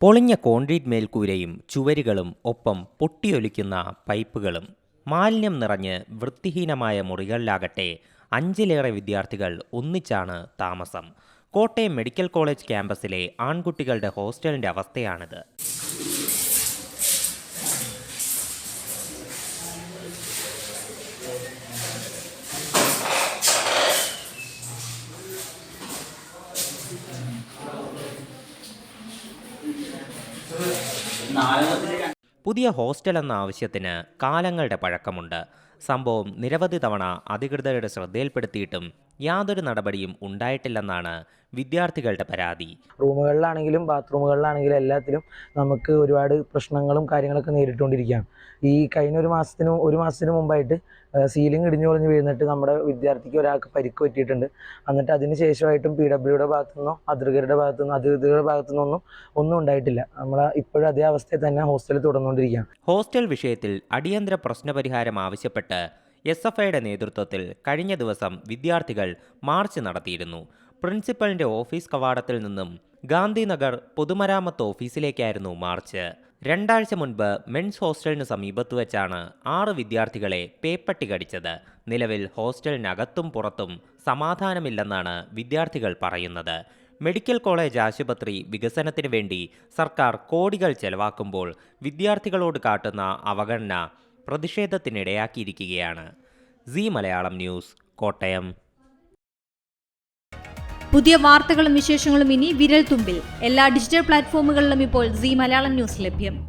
പൊളിഞ്ഞ കോൺക്രീറ്റ് മേൽക്കൂരയും ചുവരുകളും ഒപ്പം പൊട്ടിയൊലിക്കുന്ന പൈപ്പുകളും മാലിന്യം നിറഞ്ഞ് വൃത്തിഹീനമായ മുറികളിലാകട്ടെ അഞ്ചിലേറെ വിദ്യാർത്ഥികൾ ഒന്നിച്ചാണ് താമസം. കോട്ടയം മെഡിക്കൽ കോളേജ് ക്യാമ്പസിലെ ആൺകുട്ടികളുടെ ഹോസ്റ്റലിന്റെ അവസ്ഥയാണിത്. പുതിയ ഹോസ്റ്റൽ എന്ന ആവശ്യത്തിന് കാലങ്ങളുടെ പഴക്കമുണ്ട്. സംഭവം നിരവധി തവണ അധികൃതരുടെ ശ്രദ്ധയിൽപ്പെടുത്തിയിട്ടും യാതൊരു നടപടിയും ഉണ്ടായിട്ടില്ലെന്നാണ് വിദ്യാർത്ഥികളുടെ പരാതി. റൂമുകളിലാണെങ്കിലും ബാത്റൂമുകളിലാണെങ്കിലും എല്ലാത്തിലും നമുക്ക് ഒരുപാട് പ്രശ്നങ്ങളും കാര്യങ്ങളൊക്കെ നേരിട്ടുകൊണ്ടിരിക്കുകയാണ്. ഈ കഴിഞ്ഞ ഒരു മാസത്തിനും ഒരു മാസത്തിന് മുമ്പായിട്ട് സീലിംഗ് ഇടിഞ്ഞു പൊളിഞ്ഞ് വീഴുന്നിട്ട് നമ്മുടെ വിദ്യാർത്ഥിക്ക് ഒരാൾക്ക് പരിക്ക് പറ്റിയിട്ടുണ്ട്. എന്നിട്ട് അതിന് ശേഷമായിട്ടും പി ഡബ്ല്യുടെ ഭാഗത്തു നിന്നോ അധികൃതരുടെ ഭാഗത്തു നിന്നോ അധികൃതരുടെ ഭാഗത്തു നിന്നൊന്നും ഒന്നും ഉണ്ടായിട്ടില്ല. നമ്മൾ ഇപ്പോഴും അതേ അവസ്ഥയിൽ തന്നെ ഹോസ്റ്റലിൽ തുടർന്നുകൊണ്ടിരിക്കുകയാണ്. ഹോസ്റ്റൽ വിഷയത്തിൽ അടിയന്തര പ്രശ്നപരിഹാരം ആവശ്യപ്പെട്ട് എസ് എഫ് ഐയുടെ നേതൃത്വത്തിൽ കഴിഞ്ഞ ദിവസം വിദ്യാർത്ഥികൾ മാർച്ച് നടത്തിയിരുന്നു. പ്രിൻസിപ്പലിന്റെ ഓഫീസ് കവാടത്തിൽ നിന്നും ഗാന്ധിനഗർ പൊതുമരാമത്ത് ഓഫീസിലേക്കായിരുന്നു മാർച്ച്. രണ്ടാഴ്ച മുൻപ് മെൻസ് ഹോസ്റ്റലിന് സമീപത്ത് വെച്ചാണ് ആറ് വിദ്യാർത്ഥികളെ പേപ്പട്ടി കടിച്ചത്. നിലവിൽ ഹോസ്റ്റലിനകത്തും പുറത്തും സമാധാനമില്ലെന്നാണ് വിദ്യാർത്ഥികൾ പറയുന്നത്. മെഡിക്കൽ കോളേജ് ആശുപത്രി വികസനത്തിന് വേണ്ടി സർക്കാർ കോടികൾ ചെലവാക്കുമ്പോൾ വിദ്യാർത്ഥികളോട് കാട്ടുന്ന അവഗണന പ്രതിഷേധത്തിനിടയാക്കിയിരിക്കുകയാണ്. C Malayalam news Kottayam. പുതിയ വാർത്തകളും വിശേഷങ്ങളും ഇനി വിരൽ തുമ്പിൽ എല്ലാ ഡിജിറ്റൽ പ്ലാറ്റ്ഫോമുകളിലും ഇപ്പോൾ സി മലയാളം ന്യൂസ് ലഭ്യം.